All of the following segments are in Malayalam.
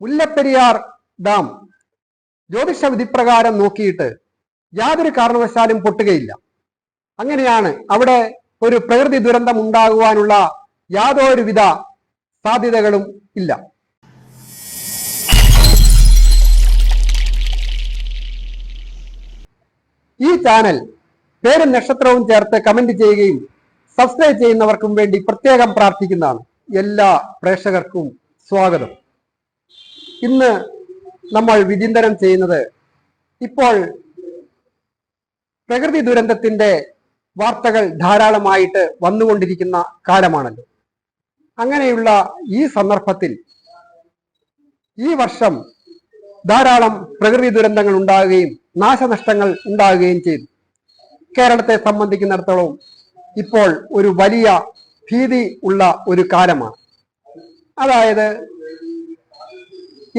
മുല്ലപ്പെരിയാർ ഡാം ജ്യോതിഷ വിധിപ്രകാരം നോക്കിയിട്ട് യാതൊരു കാരണവശാലും പൊട്ടുകയില്ല. അങ്ങനെയാണ് അവിടെ ഒരു പ്രകൃതി ദുരന്തം ഉണ്ടാകുവാനുള്ള യാതൊരുവിധ സാധ്യതകളും ഇല്ല. ഈ ചാനൽ പേരും നക്ഷത്രവും ചേർത്ത് കമന്റ് ചെയ്യുകയും സബ്സ്ക്രൈബ് ചെയ്യുന്നവർക്കും വേണ്ടി പ്രത്യേകം പ്രാർത്ഥിക്കുന്നതാണ്. എല്ലാ പ്രേക്ഷകർക്കും സ്വാഗതം. ഇന്ന് നമ്മൾ വിചിന്തനം ചെയ്യുന്നത് ഇപ്പോൾ പ്രകൃതി ദുരന്തത്തിന്റെ വാർത്തകൾ ധാരാളമായിട്ട് വന്നുകൊണ്ടിരിക്കുന്ന കാലമാണല്ലോ. അങ്ങനെയുള്ള ഈ സന്ദർഭത്തിൽ ഈ വർഷം ധാരാളം പ്രകൃതി ദുരന്തങ്ങൾ ഉണ്ടാകുകയും നാശനഷ്ടങ്ങൾ ഉണ്ടാകുകയും ചെയ്തു. കേരളത്തെ സംബന്ധിക്കുന്നിടത്തോളം ഇപ്പോൾ ഒരു വലിയ ഭീതി ഉള്ള ഒരു കാലമാണ്. അതായത്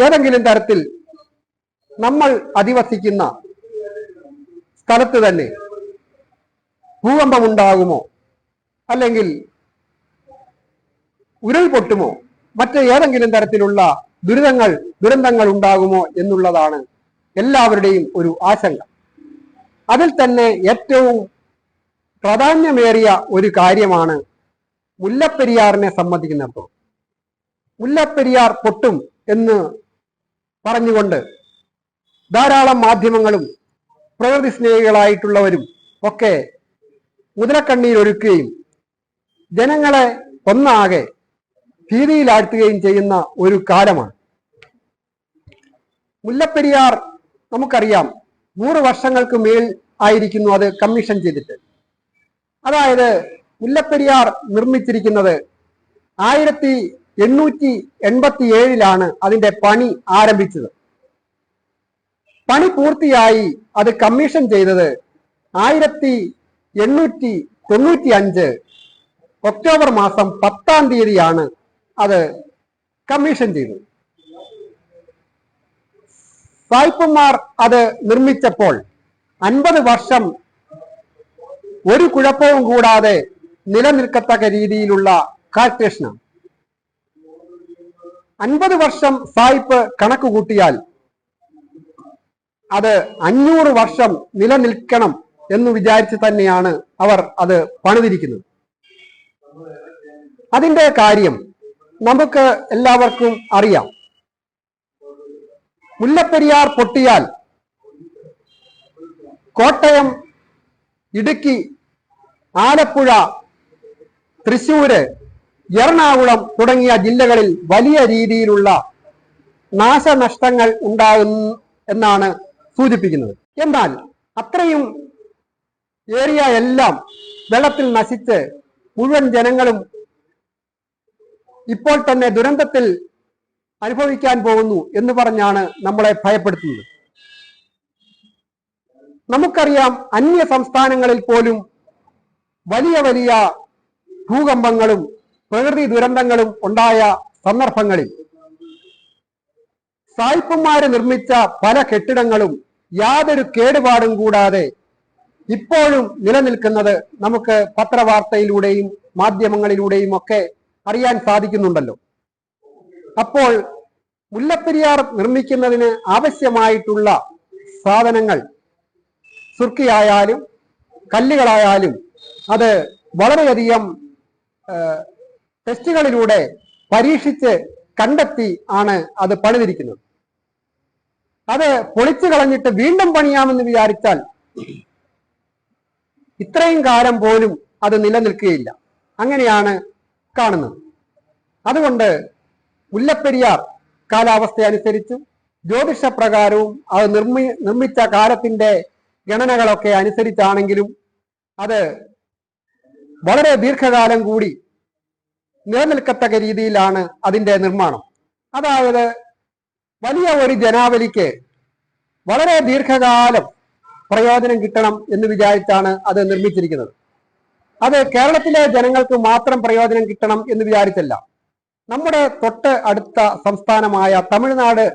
ഏതെങ്കിലും തരത്തിൽ നമ്മൾ അധിവസിക്കുന്ന സ്ഥലത്ത് തന്നെ ഭൂകമ്പം ഉണ്ടാകുമോ അല്ലെങ്കിൽ ഉരുൾപൊട്ടുമോ? മറ്റ് ഏതെങ്കിലും തരത്തിലുള്ള ദുരിതങ്ങൾ ദുരന്തങ്ങൾ ഉണ്ടാകുമോ എന്നുള്ളതാണ് എല്ലാവരുടെയും ഒരു ആശങ്ക. അതിൽ തന്നെ ഏറ്റവും പ്രാധാന്യമേറിയ ഒരു കാര്യമാണ് മുല്ലപ്പെരിയാറിനെ സംബന്ധിക്കുന്നിടത്തോളം. മുല്ലപ്പെരിയാർ പൊട്ടും എന്ന് പറഞ്ഞുകൊണ്ട് ധാരാളം മാധ്യമങ്ങളും പ്രകൃതി സ്നേഹികളായിട്ടുള്ളവരും ഒക്കെ മുതലക്കണ്ണീരൊരുക്കുകയും ജനങ്ങളെ ഒന്നാകെ ഭീതിയിലാഴ്ത്തുകയും ചെയ്യുന്ന ഒരു കാലമാണ്. മുല്ലപ്പെരിയാർ നമുക്കറിയാം നൂറ് വർഷങ്ങൾക്ക് മേൽ ആയിരിക്കുന്നു അത് കമ്മീഷൻ ചെയ്തിട്ട്. അതായത് മുല്ലപ്പെരിയാർ നിർമ്മിച്ചിരിക്കുന്നത് ആയിരത്തി എണ്ണൂറ്റി എൺപത്തി ഏഴിലാണ് അതിന്റെ പണി ആരംഭിച്ചത്. പണി പൂർത്തിയായി അത് കമ്മീഷൻ ചെയ്തത് ആയിരത്തി എണ്ണൂറ്റി തൊണ്ണൂറ്റി അഞ്ച് ഒക്ടോബർ മാസം പത്താം തീയതിയാണ് അത് കമ്മീഷൻ ചെയ്തത്. സായിപ്പന്മാർ അത് നിർമ്മിച്ചപ്പോൾ അൻപത് വർഷം ഒരു കുഴപ്പവും കൂടാതെ നിലനിൽക്കത്തക്ക രീതിയിലുള്ള കാൽക്കുലേഷനാണ്. അൻപത് വർഷം സായിപ്പ് കണക്ക് കൂട്ടിയാൽ അത് അഞ്ഞൂറ് വർഷം നിലനിൽക്കണം എന്ന് വിചാരിച്ച് തന്നെയാണ് അവർ അത് പണിതിരിക്കുന്നത്. അതിന്റെ കാര്യം നമുക്ക് എല്ലാവർക്കും അറിയാം. മുല്ലപ്പെരിയാർ പൊട്ടിയാൽ കോട്ടയം ഇടുക്കി ആലപ്പുഴ തൃശൂര് എറണാകുളം തുടങ്ങിയ ജില്ലകളിൽ വലിയ രീതിയിലുള്ള നാശനഷ്ടങ്ങൾ ഉണ്ടാകും എന്നാണ് സൂചിപ്പിക്കുന്നത്. എന്നാൽ അത്രയും ഏരിയ എല്ലാം വെള്ളത്തിൽ നശിച്ച് മുഴുവൻ ജനങ്ങളും ഇപ്പോൾ തന്നെ ദുരന്തത്തിൽ അനുഭവിക്കാൻ പോകുന്നു എന്ന് പറഞ്ഞാണ് നമ്മളെ ഭയപ്പെടുത്തുന്നത്. നമുക്കറിയാം അന്യ സംസ്ഥാനങ്ങളിൽ പോലും വലിയ വലിയ ഭൂകമ്പങ്ങളും പ്രകൃതി ദുരന്തങ്ങളും ഉണ്ടായ സന്ദർഭങ്ങളിൽ സായിപ്പന്മാര് നിർമ്മിച്ച പല കെട്ടിടങ്ങളും യാതൊരു കേടുപാടും കൂടാതെ ഇപ്പോഴും നിലനിൽക്കുന്നത് നമുക്ക് പത്രവാർത്തയിലൂടെയും മാധ്യമങ്ങളിലൂടെയും ഒക്കെ അറിയാൻ സാധിക്കുന്നുണ്ടല്ലോ. അപ്പോൾ മുല്ലപ്പെരിയാർ നിർമ്മിക്കുന്നതിന് ആവശ്യമായിട്ടുള്ള സാധനങ്ങൾ സുർക്കിയായാലും കല്ലുകളായാലും അത് വളരെയധികം ടെസ്റ്റുകളിലൂടെ പരീക്ഷിച്ച് കണ്ടെത്തി ആണ് അത് പണിതിരിക്കുന്നത്. അത് പൊളിച്ചു കളഞ്ഞിട്ട് വീണ്ടും പണിയാമെന്ന് വിചാരിച്ചാൽ ഇത്രയും കാലം പോലും അത് നിലനിൽക്കുകയില്ല. അങ്ങനെയാണ് കാണുന്നത്. അതുകൊണ്ട് മുല്ലപ്പെരിയാർ കാലാവസ്ഥ അനുസരിച്ച് ജ്യോതിഷ പ്രകാരവും അത് നിർമ്മി നിർമ്മിച്ച കാലത്തിന്റെ ഗണനകളൊക്കെ അനുസരിച്ചാണെങ്കിലും അത് വളരെ ദീർഘകാലം കൂടി നിലനിൽക്കത്തക്ക രീതിയിലാണ് അതിന്റെ നിർമ്മാണം. അതായത് വലിയ ഒരു ജനാവലിക്ക് വളരെ ദീർഘകാലം പ്രയോജനം കിട്ടണം എന്ന് വിചാരിച്ചാണ് അത് നിർമ്മിച്ചിരിക്കുന്നത്. അത് കേരളത്തിലെ ജനങ്ങൾക്ക് മാത്രം പ്രയോജനം കിട്ടണം എന്ന് വിചാരിച്ചല്ല. നമ്മുടെ തൊട്ട് അടുത്ത സംസ്ഥാനമായ തമിഴ്നാട്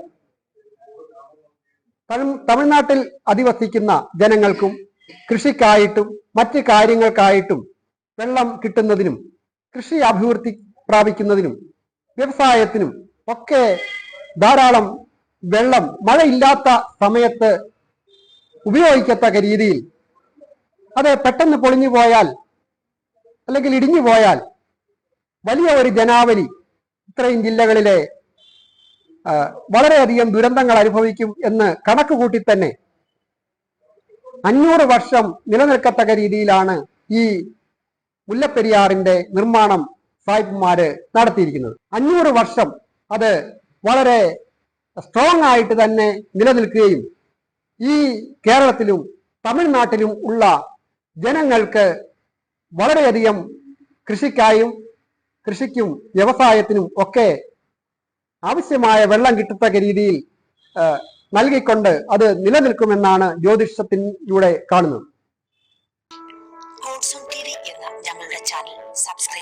തമിഴ്നാട്ടിൽ അധിവസിക്കുന്ന ജനങ്ങൾക്കും കൃഷിക്കായിട്ടും മറ്റ് കാര്യങ്ങൾക്കായിട്ടും വെള്ളം കിട്ടുന്നതിനും കൃഷി അഭിവൃദ്ധി പ്രാപിക്കുന്നതിനും വ്യവസായത്തിനും ഒക്കെ ധാരാളം വെള്ളം മഴയില്ലാത്ത സമയത്ത് ഉപയോഗിക്കത്തക്ക രീതിയിൽ അത് പെട്ടെന്ന് പൊളിഞ്ഞു പോയാൽ അല്ലെങ്കിൽ ഇടിഞ്ഞു പോയാൽ വലിയ ഒരു ജനാവലി ഇത്രയും ജില്ലകളിലെ വളരെയധികം ദുരന്തങ്ങൾ അനുഭവിക്കും എന്ന് കണക്ക് കൂട്ടി തന്നെ അഞ്ഞൂറ് വർഷം നിലനിൽക്കത്തക്ക രീതിയിലാണ് ഈ മുല്ലപ്പെരിയാറിന്റെ നിർമ്മാണം സായിപ്പുമാര് നടത്തിയിരിക്കുന്നത്. അഞ്ഞൂറ് വർഷം അത് വളരെ സ്ട്രോങ് ആയിട്ട് തന്നെ നിലനിൽക്കുകയും ഈ കേരളത്തിലും തമിഴ്നാട്ടിലും ഉള്ള ജനങ്ങൾക്ക് വളരെയധികം കൃഷിക്കായും കൃഷിക്കും വ്യവസായത്തിനും ഒക്കെ ആവശ്യമായ വെള്ളം കിട്ടത്തക്ക രീതിയിൽ നൽകിക്കൊണ്ട് അത് നിലനിൽക്കുമെന്നാണ് ജ്യോതിഷത്തിലൂടെ കാണുന്നത്. সাবস্ক্রাইব